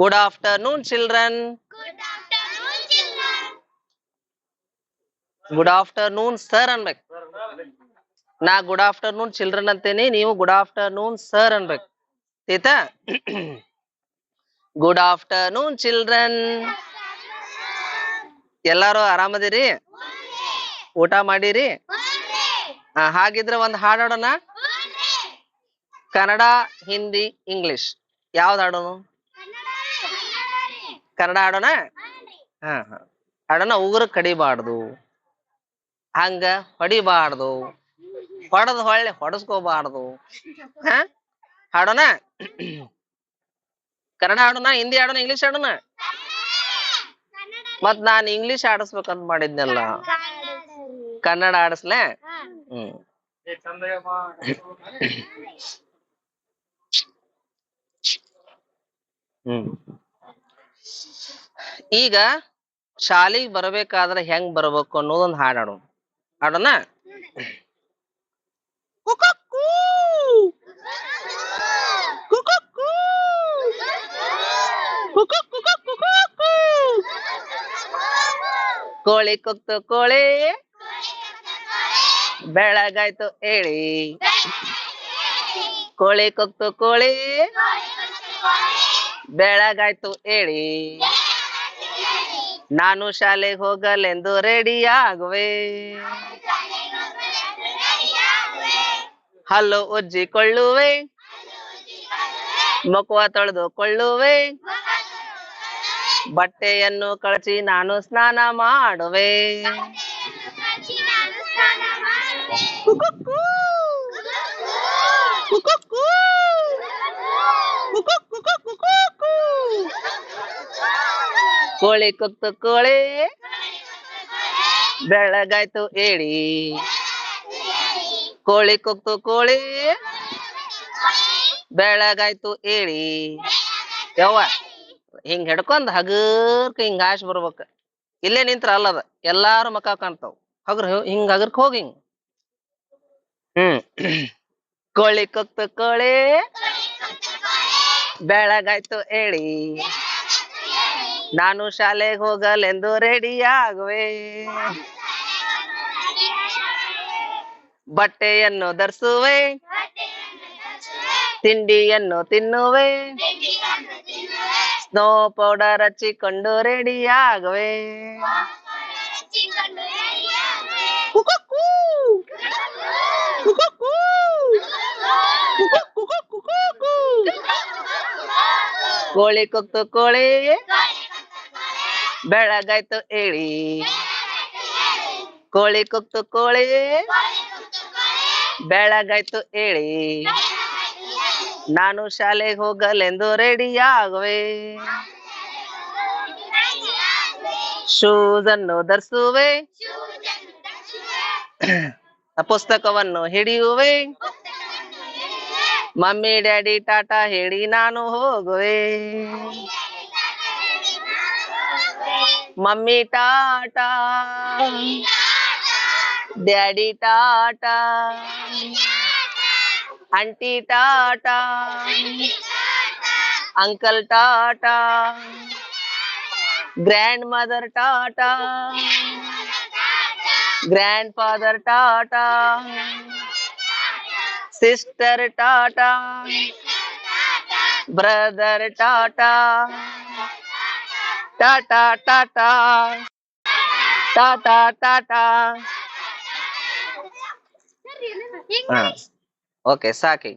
Good afternoon children good afternoon sir ಅನ್ಬೇಕು. ನಾ good afternoon children ಅಂತೇನಿ ನೀವು ಗುಡ್ ಆಫ್ಟರ್ನೂನ್ ಸರ್ ಅನ್ಬೇಕು. ಆಯ್ತಾ? ಗುಡ್ ಆಫ್ಟರ್ನೂನ್ ಚಿಲ್ಡ್ರನ್ ಎಲ್ಲಾರು ಆರಾಮದಿರಿ? ಊಟ ಮಾಡಿರಿ? ಹಾಗಿದ್ರೆ ಒಂದ್ ಹಾಡೋಣ ಕನ್ನಡ, ಹಿಂದಿ, ಇಂಗ್ಲಿಷ್. ಯಾವ್ದು ಹಾಡೋಣ ಕನ್ನಡ ಹಾಡೋಣ? ಹಾ ಹಾ. ಹಾಡೋಣ, ಉಗುರು ಕಡಿಬಾರ್ದು. ಹಂಗ ಹೊಡಿಬಾರ್ದು. ಹೊಡೆದ್ ಹೊಳ್ಳಿ ಹೊಡಸ್ಕೋಬಾರ್ದು. ಹಾ? ಹಾಡೋಣ? ಕನ್ನಡ ಹಾಡೋಣ, ಹಿಂದಿ ಹಾಡೋಣ, ಇಂಗ್ಲಿಷ್ ಹಾಡೋಣ? ಮತ್ ನಾನ್ ಇಂಗ್ಲಿಷ್ ಆಡಿಸ್ಬೇಕಂತ ಮಾಡಿದ್ನಲ್ಲ. ಕನ್ನಡ ಆಡಿಸ್ಲೆ ಹ್ಮ್. ಹ್ಮ್. ಈಗ ಶಾಲಿಗ್ ಬರಬೇಕಾದ್ರೆ ಹೆಂಗ್ ಬರ್ಬೇಕು ಅನ್ನೋದೊಂದ್ ಹಾಡ್ ಹಾಡೋಣ. ಹಾಡೋಣ. ಕೋಳಿ ಕುಕ್ತು ಕೋಳಿ. ಬೆಳಗಾಯ್ತು ಹೇಳಿ. ಕೋಳಿ ಕುಕ್ತು ಕೋಳಿ. ಬೆಳಗಾಯ್ತು ಹೇಳಿ. ನಾನು ಶಾಲೆಗೆ ಹೋಗಲೆಂದು ರೆಡಿ ಆಗುವೆ. ಹಲ್ಲು ಉಜ್ಜಿಕೊಳ್ಳುವೆ. ಮುಖವ ತೊಳೆದುಕೊಳ್ಳುವೆ. ಬಟ್ಟೆಯನ್ನು ಕಳಚಿ ನಾನು ಸ್ನಾನ ಮಾಡುವೆ. ಕುಕುಕ್ಕೂ. ಕೋಳಿ ಕೊತ್ತು ಕೋಳಿ. ಬೆಳಗಾಯ್ತು ಹೇಳಿ ಕೋಳಿ ಕೊಕ್ತು ಕೋಳಿ. ಬೆಳಗಾಯ್ತು ಹೇಳಿ ಯವ್ವ, ಹಿಂಗ್ ಹಿಡ್ಕೊಂಡ್ ಹಗರ್ಕ ಹಿಂಗ್ ಆಶ್ ಬರ್ಬೇಕ. ಇಲ್ಲೇ ನಿಂತ್ರ ಅಲ್ಲದ, ಎಲ್ಲಾರು ಮಕ ಕಾಣ್ತಾವ್. ಹಗ್ರ ಹಿಂಗ್ ಹಗರ್ಕ ಹೋಗಿ ಹಿಂಗ್ ಹ್ಮ್. ಕೋಳಿ ಕೊಕ್ತು ಕೋಳಿ. ಬೆಳಗಾಯ್ತು ಹೇಳಿ ನಾನು ಶಾಲೆಗೆ ಹೋಗಲೆಂದು ರೆಡಿ ಆಗುವೆ ಬಟ್ಟೆಯನ್ನು ಧರಿಸುವೆ ತಿಂಡಿಯನ್ನು ತಿನ್ನುವೆ ಸ್ನೋ ಪೌಡರ್ ಹಚ್ಚಿಕೊಂಡು ರೆಡಿ ಆಗುವೆ ಕುಕುಕ್ಕೂ. ಕುಕುಕ್ಕೂ. ಕುಕುಕ್ ಕುಕುಕ್ ಕುಕುಕ್ಕೂ. ಕೋಳಿ ಕೊಕ್ತು ಕೋಳಿ ಬೆಳಗಾಯ್ತು ಹೇಳಿ. ಕೋಳಿ ಕುಕ್ತು ಕೋಳಿ. ಬೆಳಗಾಯ್ತು ಹೇಳಿ. ನಾನು ಶಾಲೆಗೆ ಹೋಗಲೆಂದು ರೆಡಿ ಆಗುವೆ. ಶೂಸ್ ಅನ್ನು ಧರಿಸುವೆ. ಪುಸ್ತಕವನ್ನು ಹಿಡಿಯುವೆ. ಮಮ್ಮಿ, ಡ್ಯಾಡಿ, ಟಾಟಾ ಹೇಳಿ ನಾನು ಹೋಗುವೆ. Mummy tata daddy tata aunty tata uncle tata grandmother tata grandfather tata sister tata brother tata tata tata tata tata okay ಸಾಕಿ